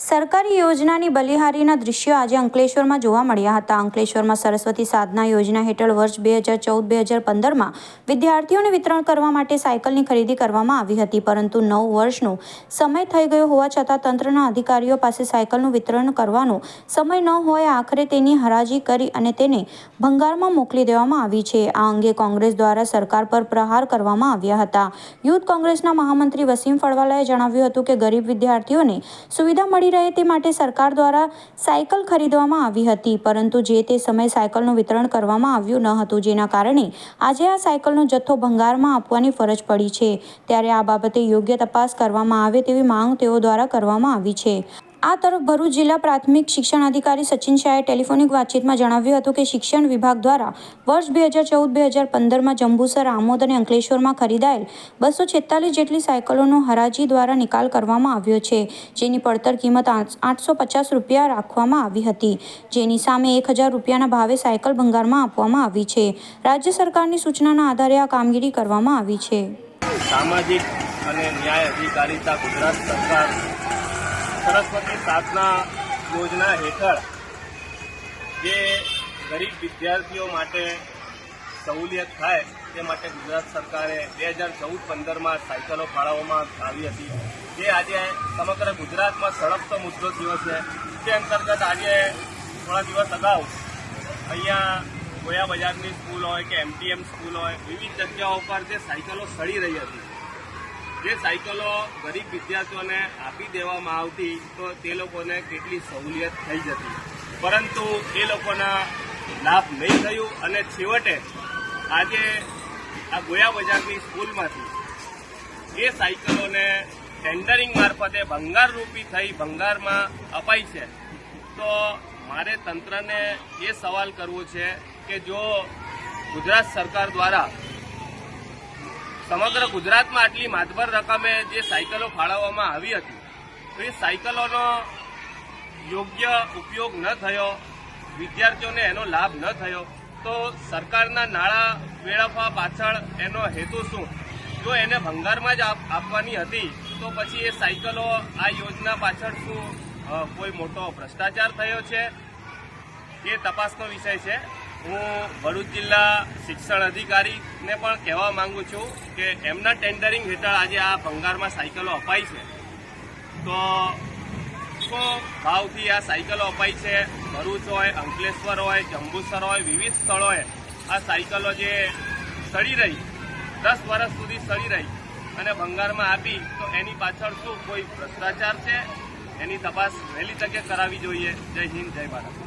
સરકારી યોજનાની બલિહારીના દ્રશ્યો આજે અંકલેશ્વરમાં જોવા મળ્યા હતા. અંકલેશ્વરમાં સરસ્વતી સાધના યોજના હેઠળ વર્ષ બે હજાર ચૌદ બે હજાર પંદરમાં વિદ્યાર્થીઓને વિતરણ કરવા માટે સાયકલની ખરીદી કરવામાં આવી હતી, પરંતુ નવ વર્ષનો સમય થઈ ગયો હોવા છતાં તંત્રના અધિકારીઓ પાસે સાયકલનું વિતરણ કરવાનો સમય ન હોય આખરે તેની હરાજી કરી અને તેને ભંગારમાં મોકલી દેવામાં આવી છે. આ અંગે કોંગ્રેસ દ્વારા સરકાર પર પ્રહાર કરવામાં આવ્યા હતા. યુથ કોંગ્રેસના મહામંત્રી વસીમ ફળવાલાએ જણાવ્યું હતું કે ગરીબ વિદ્યાર્થીઓને સુવિધા મળી રહે તે માટે સરકાર દ્વારા સાયકલ ખરીદવામાં આવી હતી. પરંતુ જે તે સમયે સાયકલનું વિતરણ કરવામાં આવ્યું ન હતું, જેના કારણે આજે આ સાયકલનો જથ્થો ભંગારમાં આપવાની ફરજ પડી છે. ત્યારે આ બાબતે યોગ્ય તપાસ કરવામાં આવે તેવી માંગ તેઓ દ્વારા કરવામાં આવી છે. આ તરફ ભરૂચ જિલ્લા પ્રાથમિક શિક્ષણ અધિકારી સચિન શાહે ટેલિફોનિક વાતચીતમાં જણાવ્યું હતું કે શિક્ષણ વિભાગ દ્વારા વર્ષ બે હજાર ચૌદ, બે હજાર પંદરમાં જંબુસર, આમોદ અને અંકલેશ્વરમાં ખરીદાયેલ બસો છેતાલીસ જેટલી સાયકલોનો હરાજી દ્વારા નિકાલ કરવામાં આવ્યો છે, જેની પડતર કિંમત આઠસો પચાસ રૂપિયા રાખવામાં આવી હતી. જેની સામે એક હજાર રૂપિયાના ભાવે સાયકલ ભંગારમાં આપવામાં આવી છે. રાજ્ય સરકારની સૂચનાના આધારે આ કામગીરી કરવામાં આવી છે. સામાજિક અને ન્યાય અધિકારીતા ગુજરાત સરકાર સરસ્વતી સાધના યોજના હેઠળ જે ગરીબ વિદ્યાર્થીઓ માટે સહુલિયત થાય તે માટે ગુજરાત સરકારે બે હજાર ચૌદ પંદરમાં સાયકલો ફાળવવામાં આવી હતી. જે આજે સમગ્ર ગુજરાતમાં સળગતો મુદ્દો થયો છે. તે અંતર્ગત આજે થોડા દિવસ અગાઉ અહીંયા ગોયા બજારની સ્કૂલ હોય કે એમટીએમ સ્કૂલ હોય, વિવિધ જગ્યાઓ પર જે સાયકલો સડી રહી હતી. જે સાયકલો ગરીબ વિદ્યાર્થીઓને આપી દેવામાં આવતી, તો તે લોકોને કેટલી સહુલિયત થઈ જતી. પરંતુ એ લોકોના લાભ નહીં થયું અને છેવટે આજે આ ગોયા બજારની સ્કૂલમાંથી એ સાયકલોને ટેન્ડરિંગ મારફતે ભંગારરૂપી થઈ ભંગારમાં અપાઈ છે. તો મારે તંત્રને એ સવાલ કરવો છે કે જો ગુજરાત સરકાર દ્વારા સમગ્ર ગુજરાતમાં આટલી માતબર રકમે જે સાયકલો ફાળવવામાં આવી હતી, તો એ સાયકલોનો યોગ્ય ઉપયોગ ન થયો, વિદ્યાર્થીઓને એનો લાભ ન થયો, તો સરકારના નાણાં વેળવવા પાછળ એનો હેતુ શું? જો એને ભંગારમાં જ આપ- આપવાની હતી, તો પછી એ સાયકલો આ યોજના પાછળ શું કોઈ મોટો ભ્રષ્ટાચાર થયો છે? એ તપાસનો વિષય છે. હું ભરૂચ જિલ્લા શિક્ષણ અધિકારીને પણ કહેવા માંગુ છું કે એમના ટેન્ડરિંગ હેઠળ આજે આ ભંગારમાં સાયકલો અપાઈ છે. તો શું ભાવથી આ સાયકલો અપાઈ છે? ભરૂચ હોય, અંકલેશ્વર હોય, જંબુસર હોય, વિવિધ સ્થળોએ આ સાયકલો જે સડી રહી, દસ વર્ષ સુધી સડી રહી અને ભંગારમાં આપી, તો એની પાછળ શું કોઈ ભ્રષ્ટાચાર છે? એની તપાસ વહેલી તકે કરાવી જોઈએ. જય હિન્દ, જય ભારત.